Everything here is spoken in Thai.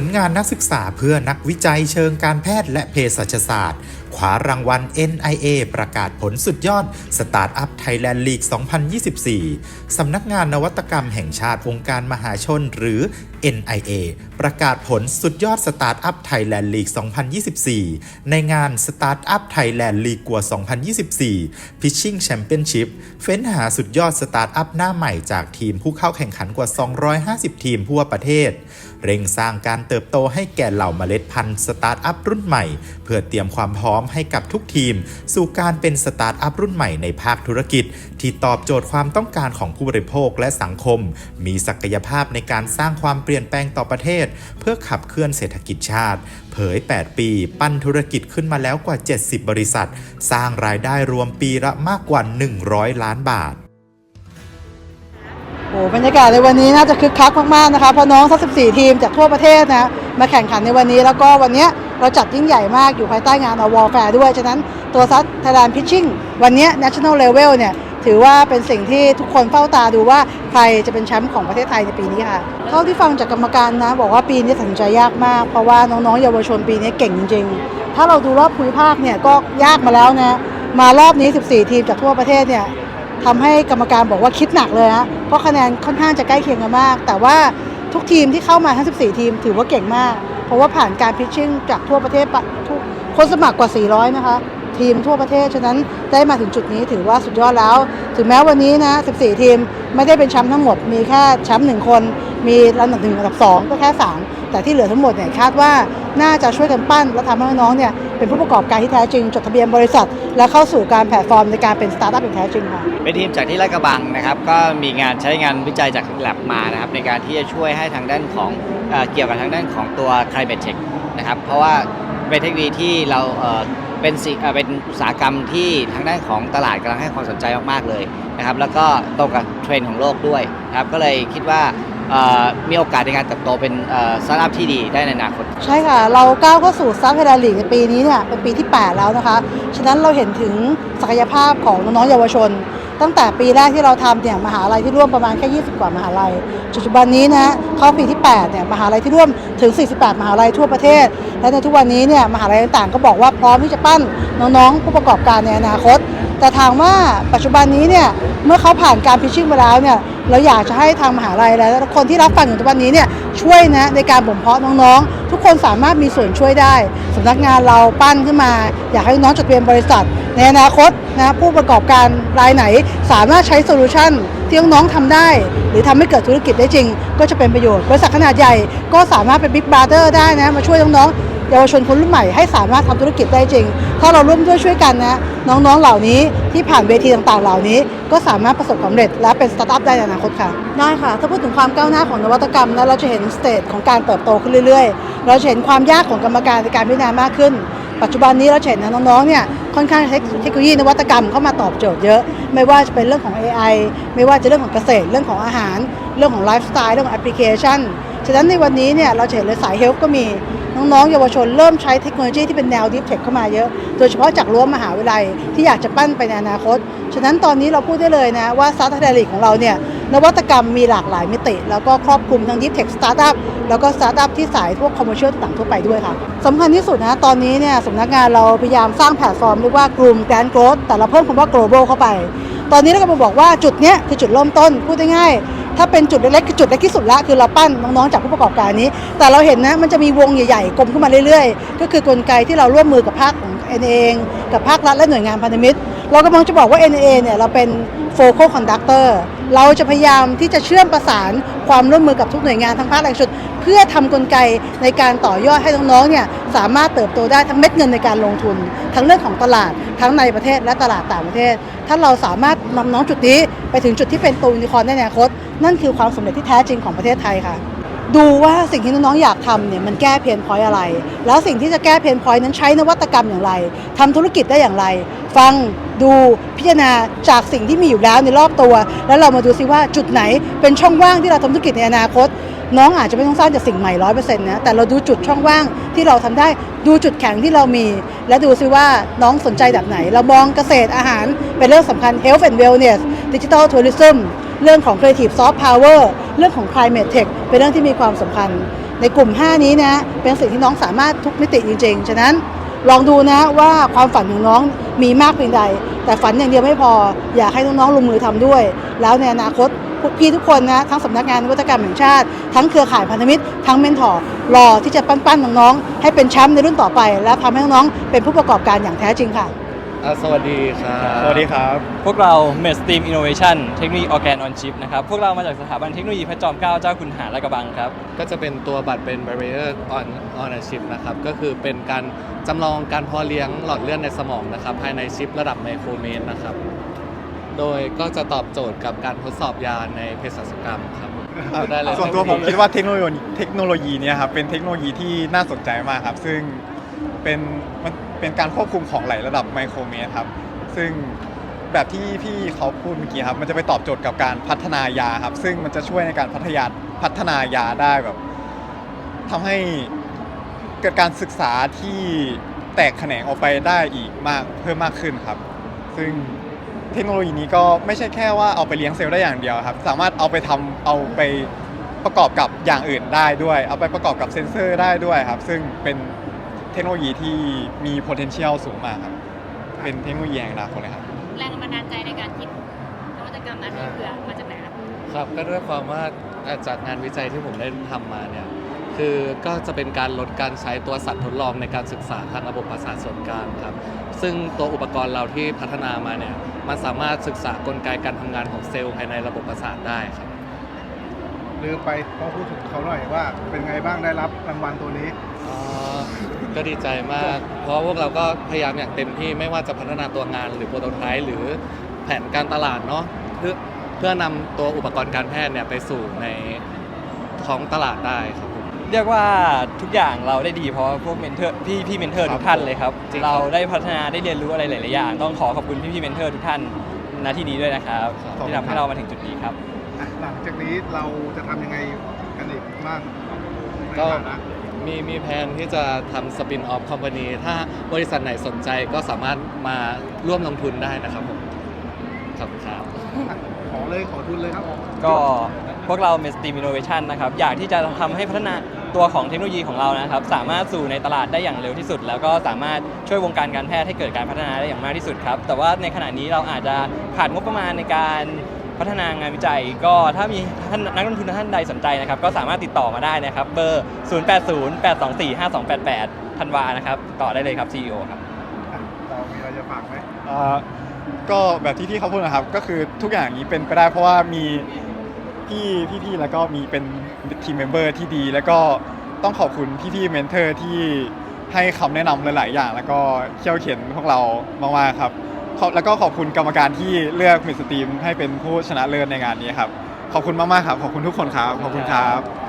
ผลงานนักศึกษาเพื่อนักวิจัยเชิงการแพทย์และเภสัชศาสตร์ ขวารางวัล NIA ประกาศผลสุดยอดสตาร์ทอัพไทยแลนด์ลีก2024 สำนักงานนวัตกรรมแห่งชาติองค์การมหาชนหรือ NIA ประกาศผลสุดยอดสตาร์ทอัพไทยแลนด์ลีก 2024 ในงานสตาร์ทอัพไทยแลนด์ลีกกัว 2024 Pitching Championship เฟ้นหาสุดยอดสตาร์ทอัพหน้าใหม่จากทีมผู้เข้าแข่งขันกว่า 250 ทีมทั่วประเทศ เร่งสร้างการเติบโตให้แก่เหล่าเมล็ดพันธุ์สตาร์ทอัพรุ่นใหม่ เพื่อเตรียมความพร้อมให้กับทุกทีม สู่การเป็นสตาร์ทอัพรุ่นใหม่ในภาคธุรกิจ ที่ตอบโจทย์ความต้องการของผู้บริโภคและสังคม มีศักยภาพในการสร้างความเปลี่ยนี่ยนแปลงต่อประเทศ เพื่อขับเคลื่อนเศรษฐกิจชาติ เผย 8 ปี ปั้นธุรกิจขึ้นมาแล้วกว่า 70 บริษัท สร้างรายได้รวมปีละมากกว่า 100 ล้านบาทโอ้บรรยากาศในวันนี้น่าจะคึกคักมากๆนะคะเพราะน้องทั้ง14 ทีมจากทั่วประเทศนะมาแข่งขันในวันนี้แล้วก็วันนี้เราจัดยิ่งใหญ่มากอยู่ภายใต้งานอวอลแฟร์ด้วย ฉะนั้นตัวซัดไทยแลนด์พิชชิ่งวันนี้ national level เนี่ย ถือว่าเป็นสิ่งที่ทุกคนเฝ้าตาดูว่าใครจะเป็นแชมป์ของประเทศไทยในปีนี้ค่ะเท่าที่ฟังจากกรรมการนะ บอกว่าปีนี้ตัดสินใจยากมาก เพราะว่าน้องๆเยาวชนปีนี้เก่งจริงๆถ้าเราดูรอบภูมิภาคเนี่ยก็ยากมาแล้วนะมารอบนี้ 14 ทีมจากทั่วประเทศเนี่ยทำให้กรรมการบอกว่าคิดหนักเลยนะเพราะคะแนนค่อนข้างจะใกล้เคียงกันมาก แต่ว่าทุกทีมที่เข้ามาทั้ง 14 ทีมถือว่าเก่งมาก เพราะว่าผ่านการพิชชิ่งจากทั่วประเทศทุกคนสมัครกว่า 400 นะคะ ทีมทั่วประเทศ ฉะนั้นได้มาถึงจุดนี้ถือว่าสุดยอดแล้ว ถึงแม้วันนี้นะ 14 ทีมไม่ได้เป็นแชมป์ทั้งหมด มีแค่แชมป์หนึ่งคน มีลำดับหนึ่งลำดับสองก็แค่สามแต่ที่เหลือทั้งหมดเนี่ยคาดว่าน่าจะช่วยกันปั้น และทำให้น้องเนี่ยเป็นผู้ประกอบการที่แท้จริง จดทะเบียนบริษัท และเข้าสู่การแพลตฟอร์มในการเป็นสตาร์ทอัพอย่างแท้จริงค่ะเป็นทีมจากที่ลาดกระบังนะครับก็มีงานใช้งานวิจัยจาก lab มานะครับในการที่จะช่วยให้ทางด้านของเอเกี่ยวกับทางด้านของตัว climate tech นะครับเพราะว่าเป็นเทคโนโลยีที่เรา เป็นสิเอ่อเป็นอุตสาหกรรมที่ทางด้านของตลาดกำลังให้ความสนใจมากๆเลยนะครับแล้วก็ตรงกับเทรนด์ของโลกด้วยนะครับก็เลยคิดว่ามีโอกาสในการเติบโตเป็นสตาร์ทอัพที่ดีได้ในอนาคต ใช่ค่ะ เราก้าวเข้าสู่ซับไทยแลนด์ลีกในปีนี้เนี่ยเป็นปีที่ 8 แล้วนะคะ ฉะนั้นเราเห็นถึงศักยภาพของน้องๆเยาวชน ตั้งแต่ปีแรกที่เราทำเนี่ยมหาลัยที่ร่วมประมาณแค่ 20 กว่ามหาลัยปัจจุบันนี้นะเข้าปีที่8เนี่ยมหาลัยที่ร่วมถึง 48 มหาลัยทั่วประเทศ และในทุกวันนี้เนี่ยมหาลัยต่างๆ ก็บอกว่าพร้อมที่จะปั้นน้องๆผู้ประกอบการในอนาคต แต่ถามว่าปัจจุบันนี้เนี่ยเมื่อเขาผ่านการพิชชิ่งมาแล้วเนี่ยเราอยากจะให้ทางมหาลัยและคนที่รับฟังอยู่ทุกวันนี้เนี่ยช่วยนะในการบ่มเพาะน้องๆ ทุกคนสามารถมีส่วนช่วยได้สำนักงานเราปั้นขึ้นมา อยากให้น้องจดทะเบียนบริษัท ในอนาคตนะผู้ประกอบการรายไหนสามารถใช้โซลูชันที่น้องๆทำได้ หรือทำให้เกิดธุรกิจได้จริง ก็จะเป็นประโยชน์บริษัทขนาดใหญ่ก็สามารถเป็นบิ๊กบราเ h อร์ได้นะมาช่วยน้องๆ เยาวชนคนรุ่นใหม่ให้สามารถทำธุรกิจได้จริง ถ้าเราร่วมด้วยช่วยกันนะน้องๆเหล่านี้ที่ผ่านเวทีต่างๆ เหล่านี้ ก็สามารถประสบความสำเร็จ และเป็นสตาร์ทอัพได้ในอนาคตค่ะ ได้ค่ะ ถ้าพูดถึงความก้าวหน้าของนวัตกรรมนะเราจะเห็นสเตจของการเติบโตขึ้นเรื่อยๆ เราจะเห็นความยากของกรรมการในการพิจารณามากขึ้น ปัจจุบันนี้เราเห็นนะน้องๆเนี่ยค่อนข้างเทคโนโลยีนวัตกรรมเข้ามาตอบโจทย์เยอะ ไม่ว่าจะเป็นเรื่องของ AI ไม่ว่าจะเรื่องของเกษตรเรื่องของอาหาร เรื่องของไลฟ์สไตล์เรื่องของแอปพลิเคชัน ฉะนั้นในวันนี้เนี่ยเราเห็นเลยสายเฮลท์ก็มี น้องๆ เยาวชนเริ่มใช้เทคโนโลยีที่เป็นแนวดิฟเทคเข้ามาเยอะ โดยเฉพาะจากรั้วมหาวิทยาลัยที่อยากจะปั้นไปในอนาคต ฉะนั้นตอนนี้เราพูดได้เลยนะว่าสตาร์ทอัพลีกของเราเนี่ยนวัตกรรมมีหลากหลายมิติ แล้วก็ครอบคลุมทั้งดิฟเทคสตาร์ทอัพแล้วก็สตาร์ทอัพที่สายพวกคอมเมอร์เชียลต่างๆทั่วไปด้วยค่ะสำคัญที่สุดนะตอนนี้เนี่ยสำนักงานเราพยายามสร้างแพลตฟอร์มเรียกว่ากลุ่มแกรนโกรดแต่เราเพิ่มคำว่า global เข้าไป ตอนนี้เราก็มาบอกว่าจุดเนี้ยคือจุดเริ่มต้นพูดง่ายๆ ถ้าเป็นจุดเล็กๆคือจุดเล็กที่สุดละคือเราปั้นน้องๆจากผู้ประกอบการนี้ แต่เราเห็นนะมันจะมีวงใหญ่ๆกลมขึ้นมาเรื่อยๆ ก็คือกลไกที่เราร่วมมือกับภาคของ NA เองกับภาครัฐและหน่วยงานพันธมิตร เรากำลังจะบอกว่า NA เนี่ยเราเป็น focal conductor เราจะพยายามที่จะเชื่อมประสานความร่วมมือกับทุกหน่วยงานทั้งภาคและเอกชนเพื่อทำกลไกในการต่อยอดให้น้องๆเนี่ยสามารถเติบโตได้ทั้งเม็ดเงินในการลงทุน ทั้งเรื่องของตลาดทั้งในประเทศและตลาดต่างประเทศ ถ้าเราสามารถนำน้องจุดนี้ไปถึงจุดที่เป็นตัวยูนิคอร์นในอนาคต นั่นคือความสำเร็จที่แท้จริงของประเทศไทยค่ะ ดูว่าสิ่งที่น้องๆอยากทำเนี่ยมันแก้เพนพอยอะไร แล้วสิ่งที่จะแก้เพนพอยนั้นใช้นวัตกรรมอย่างไรทำธุรกิจได้อย่างไร ฟังดูพิจารณาจากสิ่งที่มีอยู่แล้วในรอบตัว แล้วเรามาดูซิว่าจุดไหนเป็นช่องว่างที่เราทำธุรกิจในอนาคต น้องอาจจะไม่ต้องสร้างจากสิ่งใหม่ร้อยเปอร์เซ็นต์นะแต่เราดูจุดช่องว่างที่เราทำได้ดูจุดแข็งที่เรามี และดูซิว่าน้องสนใจแบบไหน เรามองเกษตรอาหารเป็นเรื่องสำคัญ health and wellness digital tourism เรื่องของ creative soft power เรื่องของ climate tech เป็นเรื่องที่มีความสำคัญ ในกลุ่ม 5 นี้นะเป็นสิ่งที่น้องสามารถทุกมิติจริงๆ ฉะนั้นลองดูนะว่าความฝันของน้องมีมากเพียงใด แต่ฝันอย่างเดียวไม่พอ อยากให้น้องๆลงมือทำด้วย แล้วในอนาคตพวกพี่ทุกคนนะทั้งสำนักงานนวัตกรรมแห่งชาติ ทั้งเครือข่ายพันธมิตร ทั้งเมนทอร์รอที่จะปั้นๆน้องๆให้เป็นแชมป์ในรุ่นต่อไป และทำให้น้องๆเป็นผู้ประกอบการอย่างแท้จริงค่ะ อะสวัสดีครับสวัสดีครับ พวกเรา m e d Steam Innovation เทคโนโลยี Organ on Chip นะครับ พวกเรามาจากสถาบันเทคโนโลยีพระจอมเกล้าเจ้าคุณหาและกระบังครับ ก็จะเป็นตัวบัตรเป็น barrier on on a chip นะครับ ก็คือเป็นการจำลองการเพอเลี้ยงหลอดเลือดในสมองนะครับ ภายในชิประดับไมโครเมตรนะครับ โดยก็จะตอบโจทย์กับการทดสอบยาในเภสัชกรรมครับได้เลยส่วนตัวผมคิดว่าเทคโนโลยีเทคโนโลยีเนี้ครับเป็นเทคโนโลยีที่น่าสนใจมากครับ ซึ่งเป็นมัน เป็นการควบคุมของไหลระดับไมโครเมตรครับ ซึ่งแบบที่พี่เขาพูดเมื่อกี้ครับ มันจะไปตอบโจทย์กับการพัฒนายาครับ ซึ่งมันจะช่วยในการพัฒนาพัฒนายาได้แบบทำให้เกิดการศึกษาที่แตกแขนงออกไปได้อีกมากเพิ่มมากขึ้นครับ ซึ่งเทคโนโลยีนี้ก็ไม่ใช่แค่ว่าเอาไปเลี้ยงเซลล์ได้อย่างเดียวครับ สามารถเอาไปทำเอาไปประกอบกับอย่างอื่นได้ด้วย เอาไปประกอบกับเซนเซอร์ได้ด้วยครับ ซึ่งเป็น เทคโนโลยีที่มี potential สูงมากครับ เป็นเทคโนโลยีแห่งอนาคตเลยครับ แรงบันดาลใจในการคิดนวัตกรรมอันนี้คือมาจากไหนครับครับก็ด้วยความว่าจากงานวิจัยที่ผมได้ทำมาเนี่ยคือก็จะเป็นการลดการใช้ตัวสัตว์ทดลองในการศึกษาทางระบบประสาทส่วนกลางครับ ซึ่งตัวอุปกรณ์เราที่พัฒนามาเนี่ยมันสามารถศึกษากลไกการทำงานของเซลล์ภายในระบบประสาทได้ครับ ลืมไปต้องพูดถึงเขาหน่อยว่า เป็นไงบ้างได้รับรางวัลตัวนี้ อ๋อก็ดีใจมาก เพราะพวกเราก็พยายามอย่างเต็มที่ไม่ว่าจะพัฒนาตัวงานหรือโปรโตไทป์หรือแผนการตลาดเนาะเพื่อเพื่อนำตัวอุปกรณ์การแพทย์เนี่ยไปสู่ในท้องตลาดได้ครับผม เรียกว่าทุกอย่างเราได้ดีเพราะพวกเมนเทอร์พี่พี่เมนเทอร์ทุกท่านเลยครับ จริงครับ เราได้พัฒนาได้เรียนรู้อะไรหลาย ๆ อย่าง ต้องขอขอบคุณพี่พี่เมนเทอร์ทุกท่านณที่นี้ด้วยนะครับ ขอบคุณที่ทำให้เรามาถึงจุดนี้ครับอะหลัง จากนี้เราจะทำยังไงกันอีกบ้างในก็ฐานะมีมีแผนที่จะทำสปินออฟคอมพานีถ้าบริษัทไหนสนใจก็สามารถมาร่วมลงทุนได้นะครับผมขอบคุณครับ อะขอเลยขอทุนเลยครับก็พวกเรา m e d Steam Innovation นะครับ อยากที่จะทำให้พัฒนาตัวของเทคโนโลยีของเรานะครับ สามารถสู่ในตลาดได้อย่างเร็วที่สุด แล้วก็สามารถช่วยวงการการแพทย์ให้เกิดการพัฒนาได้อย่างมากที่สุดครับ แต่ว่าในขณะนี้เราอาจจะขาดงบประมาณในการ พัฒนางานวิจัย ก็ถ้ามีท่านนักลงทุนท่านใดสนใจนะครับ ก็สามารถติดต่อมาได้นะครับ เบอร์ 0808245288ธันวานะครับติดต่อได้เลยครับ CEO ครับ เรามีอะไรจะฝากไหมอ่าก็แบบที่พี่เขาพูดนะครับก็คือทุกอย่างนี้เป็นไปได้เพราะว่ามีพี่พี่ๆแล้วก็มีเป็นทีมเมมเบอร์ที่ดี แล้วก็ต้องขอบคุณพี่ๆเมนเทอร์ที่ให้คำแนะนำหลายๆอย่าง แล้วก็เขี่ยวเข็นพวกเรามากๆครับ ขอบแล้วก็ขอบคุณกรรมการที่เลือกมิสตรีมให้เป็นผู้ชนะเลิศในงานนี้ครับ ขอบคุณมากๆครับ ขอบคุณทุกคนครับ ขอบคุณครับ